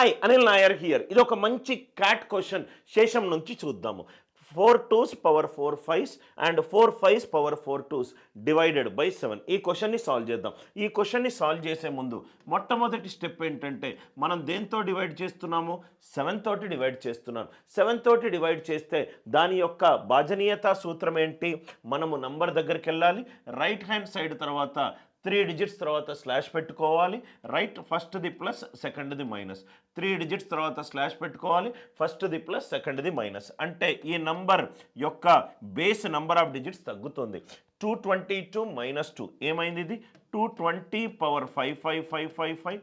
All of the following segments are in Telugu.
హాయ్ అనిల్ నాయర్ హియర్ ఇది ఒక మంచి క్యాట్ క్వశ్చన్ శేషం నుంచి చూద్దాము. Four twos power four fives and four fives power four twos divided by seven ఈ క్వశ్చన్ని సాల్వ్ చేద్దాం. ఈ క్వశ్చన్ని సాల్వ్ చేసే ముందు మొట్టమొదటి స్టెప్ ఏంటంటే మనం దేంతో డివైడ్ చేస్తున్నాము? సెవెన్ తోటి డివైడ్ చేస్తున్నాం. సెవెన్ తోటి డివైడ్ చేస్తే దాని యొక్క భాజనీయత సూత్రం ఏంటి? మనము నంబర్ దగ్గరికి వెళ్ళాలి. రైట్ హ్యాండ్ సైడ్ తర్వాత త్రీ డిజిట్స్ తర్వాత స్లాష్ పెట్టుకోవాలి. రైట్ ఫస్ట్ది ప్లస్ సెకండ్ది మైనస్. త్రీ డిజిట్స్ తర్వాత స్లాష్ పెట్టుకోవాలి. ఫస్ట్ది ప్లస్ సెకండ్ది మైనస్. అంటే ఈ నంబర్ యొక్క బేస్ నంబర్ ఆఫ్ డిజిట్స్ తగ్గుతుంది. Two twenty two minus two. ఏమైంది ఇది? Two twenty power five five five five five.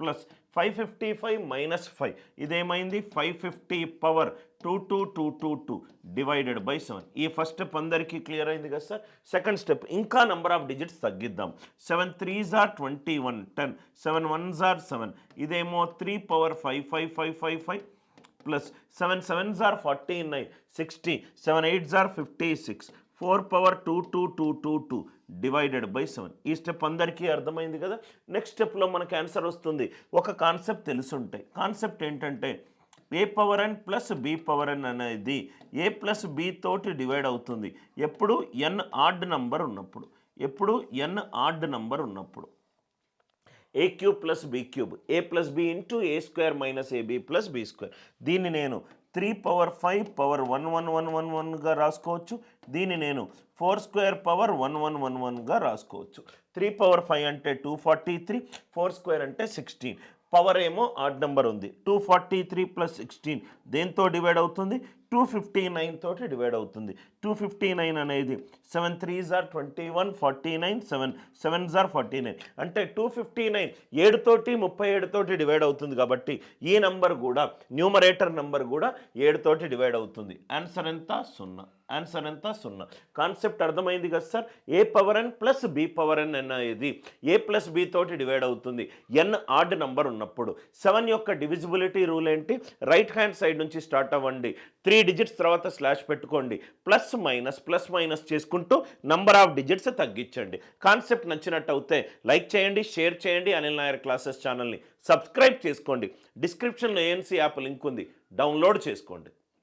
Plus five fifty five minus five ఇదేమైంది? Five fifty power two two two two two divided by seven ఈ ఫస్ట్ స్టెప్ అందరికీ క్లియర్ అయింది కదా సార్? సెకండ్ స్టెప్ ఇంకా number of digits తగ్గిద్దాం. Seven threes are twenty one ten seven ones are seven ఇదేమో three power five five five five five plus seven sevens are forty nine sixty seven eights are fifty six four power two two two two two divided by seven. ఈ స్టెప్ అందరికీ అర్థమైంది కదా? నెక్స్ట్ స్టెప్లో మనకి ఆన్సర్ వస్తుంది. ఒక కాన్సెప్ట్ తెలుసుంటాయి కాన్సెప్ట్ ఏంటంటే A power N plus B power N అనేది ఏ ప్లస్ బి తోటి డివైడ్ అవుతుంది. ఎప్పుడు ఎన్ ఆడ్ నంబర్ ఉన్నప్పుడు. ఎప్పుడు ఎన్ ఆడ్ నంబర్ ఉన్నప్పుడు. A cube plus B cube A plus B into A square minus AB plus B square దీన్ని నేను three power five power one one one one వన్గా రాసుకోవచ్చు. దీన్ని నేను four square power one one one వన్గా రాసుకోవచ్చు. త్రీ పవర్ ఫైవ్ అంటే two forty three four square అంటే సిక్స్టీన్ పవర్ ఏమో ఆడ్ నెంబర్ ఉంది. Two forty three plus sixteen దేంతో డివైడ్ అవుతుంది? టూ ఫిఫ్టీ నైన్ తోటి డివైడ్ అవుతుంది. టూ ఫిఫ్టీ నైన్ అనేది seven three jar twenty one forty nine seven seven jar forty nine అంటే టూ ఫిఫ్టీ నైన్ ఏడుతోటి ముప్పై ఏడుతోటి డివైడ్ అవుతుంది కాబట్టి ఈ నంబర్ కూడా న్యూమరేటర్ నంబర్ కూడా ఏడుతోటి డివైడ్ అవుతుంది. ఆన్సర్ ఎంత? సున్నా. ఆన్సర్ ఎంత? సున్నా. కాన్సెప్ట్ అర్థమైంది కదా sir? A power N plus B power N అనేది ఏ ప్లస్ బి తోటి డివైడ్ అవుతుంది. ఎన్ ఆడ్ నంబర్ ఉన్నప్పుడు సెవెన్ యొక్క డివిజిబిలిటీ రూల్ ఏంటి? రైట్ హ్యాండ్ సైడ్ నుంచి స్టార్ట్ అవ్వండి. త్రీ డిజిట్స్ తర్వాత స్లాష్ పెట్టుకోండి. ప్లస్ మైనస్ ప్లస్ మైనస్ చేసుకుంటూ నంబర్ ఆఫ్ డిజిట్స్ తగ్గించండి. కాన్సెప్ట్ నచ్చినట్టు అయితే లైక్ చేయండి షేర్ చేయండి అనిల్ నాయర్ క్లాసెస్ ఛానల్ని సబ్స్క్రైబ్ చేసుకోండి. డిస్క్రిప్షన్లో ఏఎన్సీ యాప్ లింక్ ఉంది. డౌన్లోడ్ చేసుకోండి.